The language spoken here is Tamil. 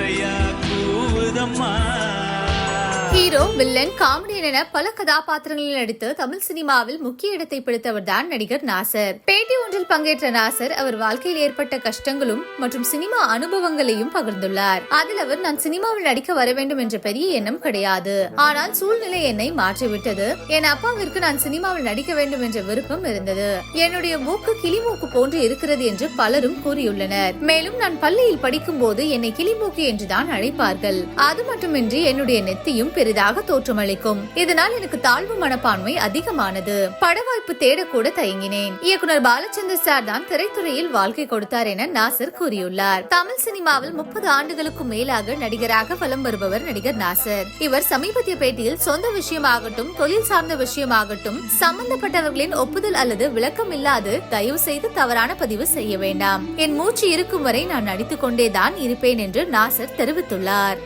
இசையா கூவுதம்மா. ஹீரோ வில்லன் காமெடியென என பல கதாபாத்திரங்களில் நடித்து தமிழ் சினிமாவில் முக்கிய இடத்தை பிடித்தவர் தான் நடிகர் நாசர். பேட்டி ஒன்றில் பங்கேற்ற நாசர் அவர் வாழ்க்கையில் ஏற்பட்ட கஷ்டங்களும் மற்றும் சினிமா அனுபவங்களையும் பகிர்ந்துள்ளார். அதில் அவர் நான் சினிமாவில் நடிக்க வர வேண்டும் என்ற பெரிய எண்ணம் கிடையாது. ஆனால் சூழ்நிலை என்னை மாற்றிவிட்டது. என் அப்பாவிற்கு நான் சினிமாவில் நடிக்க வேண்டும் என்ற விருப்பம் இருந்தது. என்னுடைய மூக்கு கிளிமூக்கு போன்று இருக்கிறது என்று பலரும் கூறியுள்ளனர். மேலும் நான் பள்ளியில் படிக்கும் போது என்னை கிளிமூக்கு என்றுதான் அழைப்பார்கள். அது மட்டுமின்றி என்னுடைய நெத்தியும் பெரிதாக தோற்றமளிக்கும். இதனால் எனக்கு தாழ்வு மனப்பான்மை அதிகமானது. பட வாய்ப்பு தேடக்கூட தயங்கினேன். இயக்குனர் பாலச்சந்தர் சார் தான் திரைத்துறையில் வாழ்க்கை கொடுத்தார் என நாசர் கூறியுள்ளார். தமிழ் சினிமாவில் முப்பது ஆண்டுகளுக்கும் மேலாக நடிகராக வலம் வருபவர் நடிகர் நாசர். இவர் சமீபத்திய பேட்டியில் சொந்த விஷயமாகட்டும் தொழில் சார்ந்த விஷயமாகட்டும் சம்பந்தப்பட்டவர்களின் ஒப்புதல் அல்லது விளக்கம் இல்லாது தயவு செய்து தவறான பதிவு செய்ய வேண்டாம். என் மூச்சு இருக்கும் வரை நான் நடித்துக் கொண்டேதான் இருப்பேன் என்று நாசர் தெரிவித்துள்ளார்.